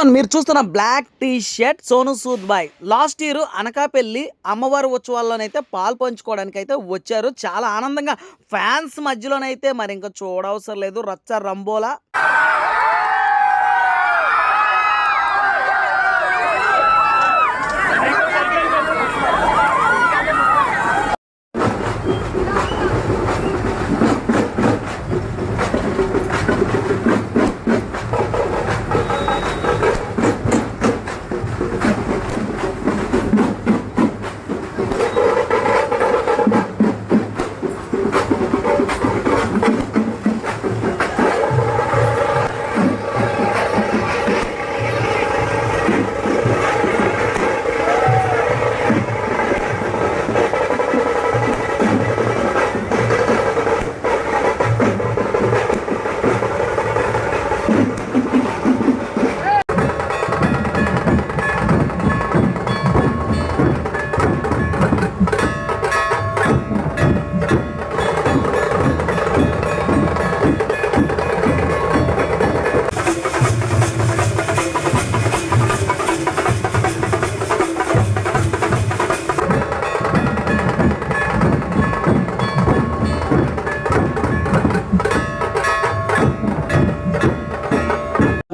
And మీరు చూస్తున్న black T shirt Sonu Sood bye last year Anakapalli అమ్మవారి ఉత్సవాల్లోనైతే పాలు పంచుకోవడానికి అయితే వచ్చారు. చాలా ఆనందంగా ఫ్యాన్స్ మధ్యలోనైతే మరి ఇంకా చూడవసరం లేదు. రచ్చ రంబోలా.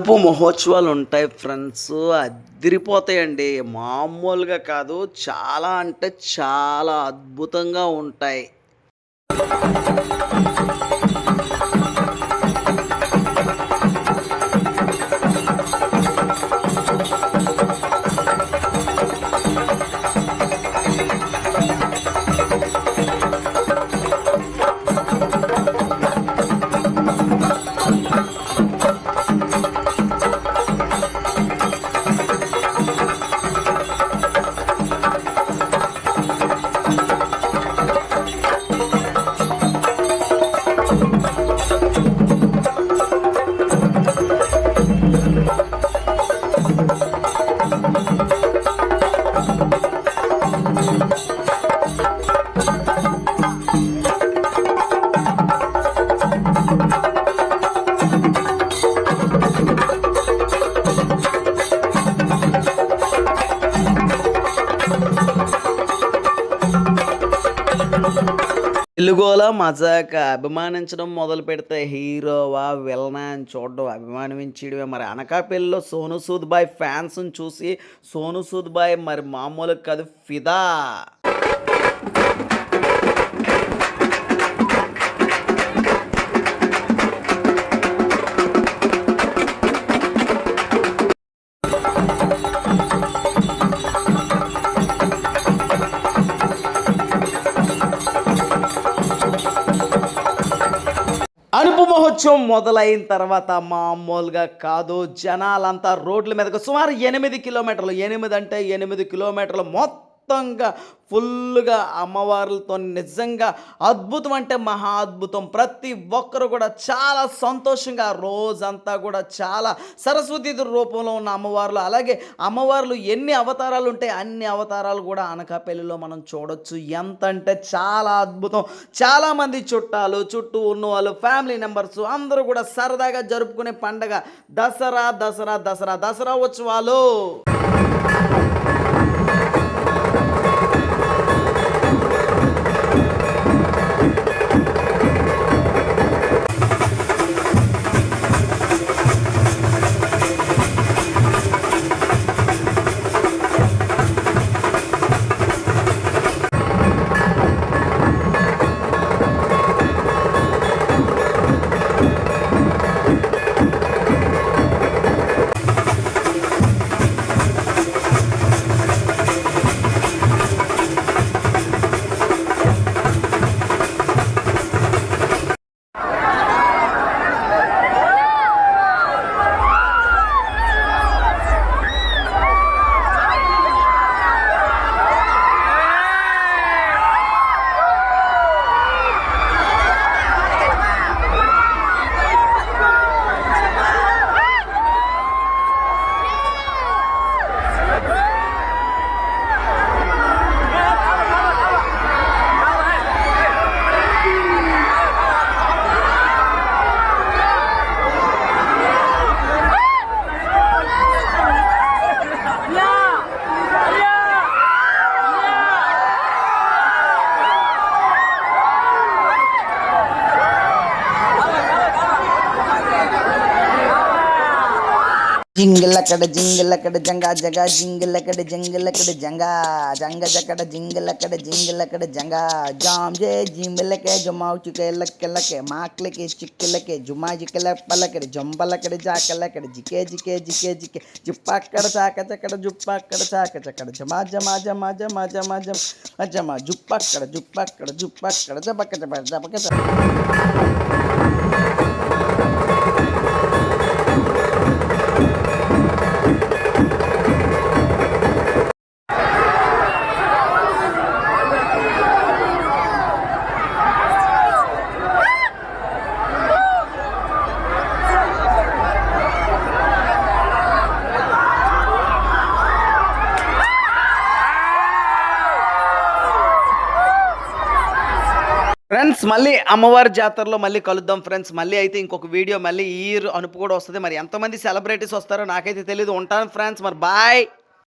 ఉప్పు మహోత్సవాలు ఉంటాయి ఫ్రెండ్స్. అదిరిపోతాయండి. మామూలుగా కాదు చాలా అంటే చాలా అద్భుతంగా ఉంటాయి. తెలుగులో మజాక అభిమానించడం మొదలు పెడితే హీరోవా విలనా అని చూడడం అభిమానించడమే మరి అనకాపల్లిలో సోను సూద్ బాయ్ ఫ్యాన్స్ని చూసి సోను సూద్ బాయ్ మరి మామూలు కాదు ఫిదా! అనుపు మహోత్సవం మొదలైన తర్వాత మామూలుగా కాదు. జనాలంతా రోడ్ల మీదకు సుమారు ఎనిమిది కిలోమీటర్లు ఎనిమిది అంటే ఎనిమిది కిలోమీటర్లు మొత్తం మొత్తంగా ఫుల్గా అమ్మవార్లతో నిజంగా అద్భుతం అంటే మహా అద్భుతం. ప్రతి ఒక్కరు కూడా చాలా సంతోషంగా రోజంతా కూడా చాలా సరస్వతి రూపంలో ఉన్న అమ్మవార్లు అలాగే అమ్మవార్లు ఎన్ని అవతారాలు ఉంటాయి అన్ని అవతారాలు కూడా అనకాపల్లిలో మనం చూడొచ్చు. ఎంత అంటే చాలా అద్భుతం. చాలామంది చుట్టాలు చుట్టూ ఉన్న వాళ్ళు ఫ్యామిలీ మెంబర్స్ అందరూ కూడా సరదాగా జరుపుకునే పండగ దసరా దసరా దసరా దసరా ఉత్సవాలు. जिंगलकड़ जिंगलकड़, जंगा, जगा, जिंगलकड़ जिंगलकड़, जंगा जंगा, जकड़, जिंगलकड़ जिंगलकड़, जंगा। जाम जे जिंबलके जुमाऊ चुके लक्के लके माकलके चिक्कलके जुमा जिकल पलकड़ जंबलकड़ जाकलकड़ जिके जिके जिके जिके जुप्पाकड़ चाक चकड़ जुप्पाकड़ चाक चकड़ जमा जमा जमा जमा जमा जमा जमा जुप्पाकड़ जुप्पाकड़ जुप्पाकड़ जबक जबक जबक। ఫ్రెండ్స్ మళ్ళీ అమ్మవారి జాతరలో మళ్ళీ కలుద్దాం ఫ్రెండ్స్ మళ్ళీ అయితే ఇంకొక వీడియో మళ్ళీ ఈ అనుపు కూడా వస్తుంది. మరి ఎంతమంది సెలబ్రిటీస్ వస్తారో నాకైతే తెలియదు ఉంటాను ఫ్రెండ్స్ మరి బాయ్